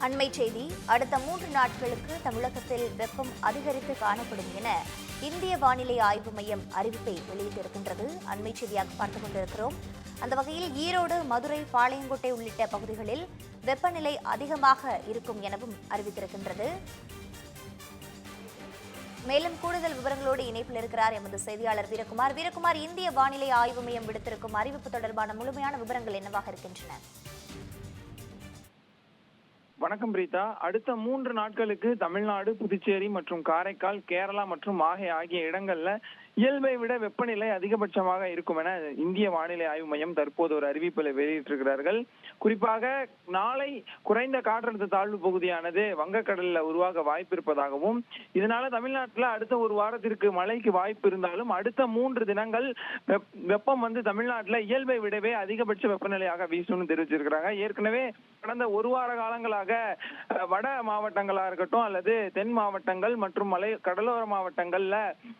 அண்மை செய்தி அடுத்த மூன்று நாட்களுக்கு தமிழகத்தில் வெப்பம் அதிகரித்து காணப்படும் என இந்திய வானிலை ஆய்வு மையம் அறிவிப்பை வெளியிட்டிருக்கின்றது. அண்மை செய்தியாக பார்த்துக் கொண்டிருக்கிறோம். அந்த வகையில் ஈரோடு மதுரை பாளையங்கோட்டை உள்ளிட்ட பகுதிகளில் வெப்பநிலை அதிகமாக இருக்கும் எனவும் அறிவித்திருக்கின்றது. மேலும் கூடுதல் விவரங்களோடு இணைப்பில் இருக்கிறார் எமது செய்தியாளர் வீரகுமார். வீரகுமார் இந்திய வானிலை ஆய்வு மையம் விடுத்திருக்கும் அறிவிப்பு தொடர்பான முழுமையான விவரங்கள் என்னவாக இருக்கின்றன? வணக்கம் பிரீதா. அடுத்த மூன்று நாட்களுக்கு தமிழ்நாடு புதுச்சேரி மற்றும் காரைக்கால் கேரளா மற்றும் மாஹே ஆகிய இடங்கள்ல இயல்பை விட வெப்பநிலை அதிகபட்சமாக இருக்கும் என இந்திய வானிலை ஆய்வு மையம் தற்போது ஒரு அறிவிப்பில் வெளியிட்டிருக்கிறார்கள். குறிப்பாக நாளை குறைந்த காற்றழுத்த தாழ்வு பகுதியானது வங்கக்கடலில் உருவாக வாய்ப்பு இருப்பதாகவும் இதனால தமிழ்நாட்டில் அடுத்த ஒரு வாரத்திற்கு மழைக்கு வாய்ப்பு இருந்தாலும் அடுத்த மூன்று தினங்கள் வெப்- வெப்பம் வந்து தமிழ்நாட்டில் இயல்பை விடவே அதிகபட்ச வெப்பநிலையாக வீசும்னு தெரிவிச்சிருக்கிறாங்க. ஏற்கனவே கடந்த ஒரு வார காலங்களாக வட மாவட்டங்களா இருக்கட்டும் அல்லது தென் மாவட்டங்கள் மற்றும் மலை கடலோர மாவட்டங்கள்ல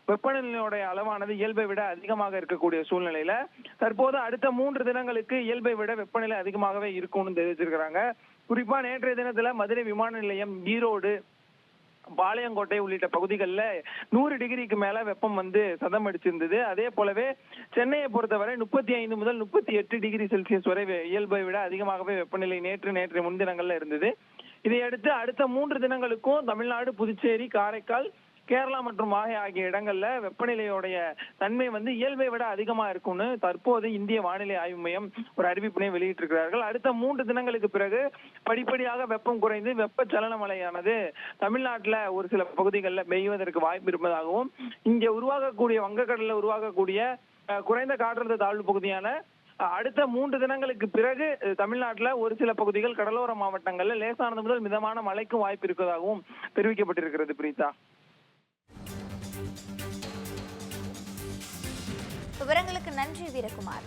வெப்பநிலையோடைய அளவானது இயல்பை விட அதிகமாக இருக்கக்கூடிய சூழ்நிலையில தற்போது அடுத்த மூன்று தினங்களுக்கு இயல்பை விட வெப்பநிலை அதிகமாகவே இருக்கும்னு தெரிவிச்சிருக்கிறாங்க. குறிப்பா நேற்றைய தினத்துல மதுரை விமான நிலையம் ஈரோடு பாளையங்கோட்டை உள்ளிட்ட பகுதிகளில் நூறு டிகிரிக்கு மேல வெப்பம் வந்து சதம் அடிச்சிருந்தது. அதே போலவே சென்னையை பொறுத்தவரை முப்பத்தி ஐந்து முதல் முப்பத்தி எட்டு டிகிரி செல்சியஸ் வரை இயல்பை விட அதிகமாகவே வெப்பநிலை நேற்று நேற்று முன்தினங்கள்ல இருந்தது. இதையடுத்து அடுத்த மூன்று தினங்களுக்கும் தமிழ்நாடு புதுச்சேரி காரைக்கால் கேரளா மற்றும் மாஹே ஆகிய இடங்கள்ல வெப்பநிலையோடைய தன்மை வந்து இயல்பை விட அதிகமா இருக்கும்னு தற்போது இந்திய வானிலை ஆய்வு மையம் ஒரு அறிவிப்பினை வெளியிட்டிருக்கிறார்கள். அடுத்த மூன்று தினங்களுக்கு பிறகு படிப்படியாக வெப்பம் குறைந்து வெப்பச்சலன மழையானது தமிழ்நாட்டில் ஒரு சில பகுதிகளில் பெய்வதற்கு வாய்ப்பு இருப்பதாகவும் இங்கே உருவாகக்கூடிய வங்கக்கடலில் உருவாகக்கூடிய குறைந்த காற்றழுத்த தாழ்வு பகுதியான அடுத்த மூன்று தினங்களுக்கு பிறகு தமிழ்நாட்டில் தமிழ்நாட்டுல ஒரு சில பகுதிகள் கடலோர மாவட்டங்களில் லேசானது முதல் மிதமான மழைக்கும் வாய்ப்பு இருப்பதாகவும் தெரிவிக்கப்பட்டிருக்கிறது பிரீதா விவரங்களுக்கு நன்றி வீரகுமார்.